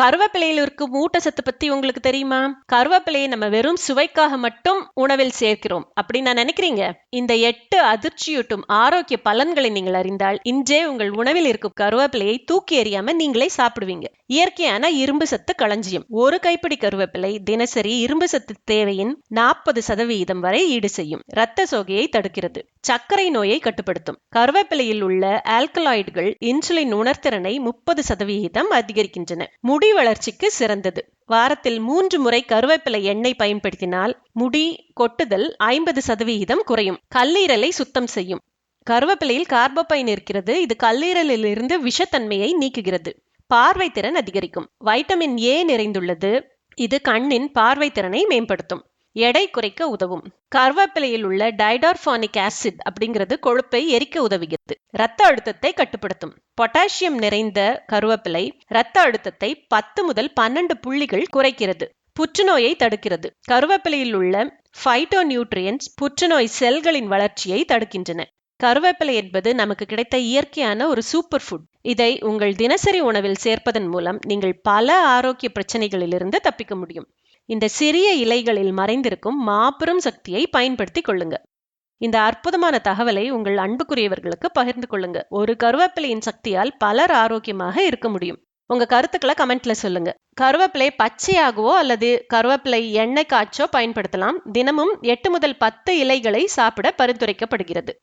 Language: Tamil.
கருவேப்பிலையில் இருக்கும் ஊட்டச்சத்து பத்தி உங்களுக்கு தெரியுமா? கருவேப்பிலையை நம்ம வெறும் சுவைக்காக மட்டும் உணவில் சேர்க்கிறோம். அப்படின்னு நான் நினைக்கிறீங்க? இந்த எட்டு அதிர்ச்சியூட்டும் ஆரோக்கிய பலன்களை நீங்கள் அறிந்தால் இன்றே உங்கள் உணவில் இருக்கும் கருவேப்பிலையை தூக்கி எறியாம நீங்களே சாப்பிடுவீங்க. இயற்கையான இரும்பு சத்து களஞ்சியம். ஒரு கைப்பிடி கருவேப்பிலை தினசரி இரும்பு சத்து தேவையின் நாற்பது சதவீதம் வரை ஈடு செய்யும். இரத்த சோகையை தடுக்கிறது. சர்க்கரை நோயை கட்டுப்படுத்தும். கருவேப்பிலையில் உள்ள ஆல்கலாய்டுகள் இன்சுலின் உணர்திறனை முப்பது சதவிகிதம் அதிகரிக்கின்றன. முடி வளர்ச்சிக்கு சிறந்தது. வாரத்தில் மூன்று முறை கருவேப்பிலை எண்ணெய் பயன்படுத்தினால் முடி கொட்டுதல் ஐம்பது சதவிகிதம் குறையும். கல்லீரலை சுத்தம் செய்யும். கருவேப்பிலையில் கார்போபைன் இருக்கிறது. இது கல்லீரலில் இருந்து விஷத்தன்மையை நீக்குகிறது. பார்வை திறன் அதிகரிக்கும். வைட்டமின் ஏ நிறைந்துள்ளது. இது கண்ணின் பார்வை திறனை மேம்படுத்தும். எடை குறைக்க உதவும். கருவேப்பிலையில் உள்ள டைடார்பானிக் ஆசிட் அப்படிங்கிறது கொழுப்பை எரிக்க உதவுகிறது. இரத்த அழுத்தத்தை கட்டுப்படுத்தும். பொட்டாசியம் நிறைந்த கருவேப்பிலை இரத்த அழுத்தத்தை பத்து முதல் பன்னெண்டு புள்ளிகள் குறைக்கிறது. புற்றுநோயை தடுக்கிறது. கருவேப்பிலையில் உள்ள ஃபைட்டோ நியூட்ரியன்ஸ் புற்றுநோய் செல்களின் வளர்ச்சியை தடுக்கின்றன. கருவேப்பிலை என்பது நமக்கு கிடைத்த இயற்கையான ஒரு சூப்பர் ஃபுட் இதை உங்கள் தினசரி உணவில் சேர்ப்பதன் மூலம் நீங்கள் பல ஆரோக்கிய பிரச்சனைகளிலிருந்து தப்பிக்க முடியும். இந்த சிறிய இலைகளில் மறைந்திருக்கும் மாபெரும் சக்தியை பயன்படுத்திக் கொள்ளுங்க. இந்த அற்புதமான தகவலை உங்கள் அன்புக்குரியவர்களுக்கு பகிர்ந்து கொள்ளுங்க. ஒரு கருவேப்பிலையின் சக்தியால் பலர் ஆரோக்கியமாக இருக்க முடியும். உங்க கருத்துக்களை கமெண்ட்ல சொல்லுங்க. கருவேப்பிலை பச்சையாகவோ அல்லது கருவேப்பிலை எண்ணெய் காய்ச்சோ பயன்படுத்தலாம். தினமும் எட்டு முதல் பத்து இலைகளை சாப்பிட பரிந்துரைக்கப்படுகிறது.